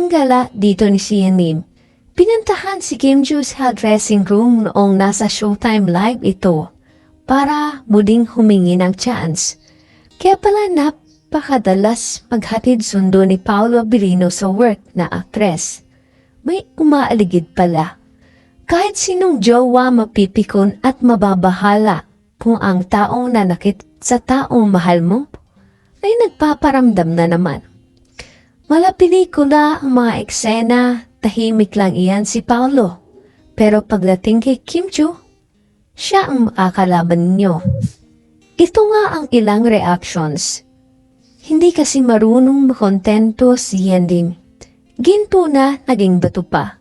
Ang gala dito ni Sian pinantahan si Kim Joo sa dressing room noong nasa Showtime Live ito para muling humingi ng chance. Kaya pala napakadalas maghatid sundo ni Paolo Birino sa work na aktres. May umaaligid pala. Kahit sinong jowa mapipikon at mababahala kung ang taong nanakit sa taong mahal mo ay nagpaparamdam na naman. Mala pelikula ang mga eksena, tahimik lang iyan si Paolo. Pero pagdating kay Kim Joo, siya ang makakalaban ninyo. Ito nga ang ilang reactions. Hindi kasi marunong makontento si Yandim. Ginto na naging bato pa.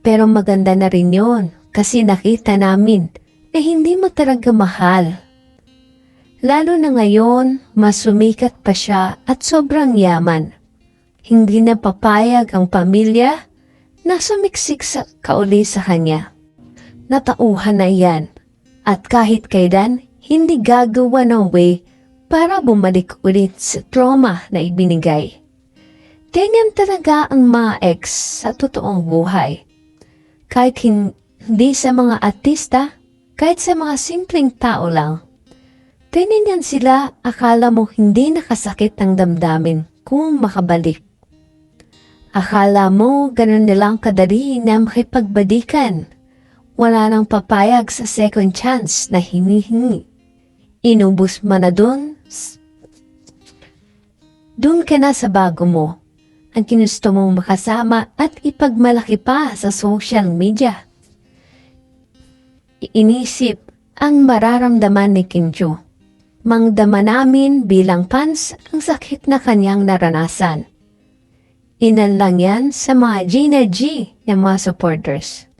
Pero maganda na rin yon kasi nakita namin na hindi mo talaga mahal. Lalo na ngayon, mas sumikat pa siya at sobrang yaman. Hindi na papayag ang pamilya na sumiksik sa kauli sa kanya. Natauhan na yan at kahit kailan hindi gagawa ng way para bumalik ulit sa trauma na ibinigay. Ganyan talaga ang mga ex sa totoong buhay. Kahit hin- hindi sa mga artista, kahit sa mga simpleng tao lang. Ganyan yan sila, akala mo hindi nakasakit ang damdamin kung makabalik. Akala mo ganun nilang kadali na makipagbalikan. Wala nang papayag sa second chance na hinihingi. Inubos mo na dun. Dun ka na sa bago mo. Ang kinusto mong makasama at ipagmalaki pa sa social media. Inisip ang mararamdaman ni Kim Joo. Mangdama namin bilang fans ang sakit na kanyang naranasan. Inan lang yan sa mga Gina G ng mga supporters.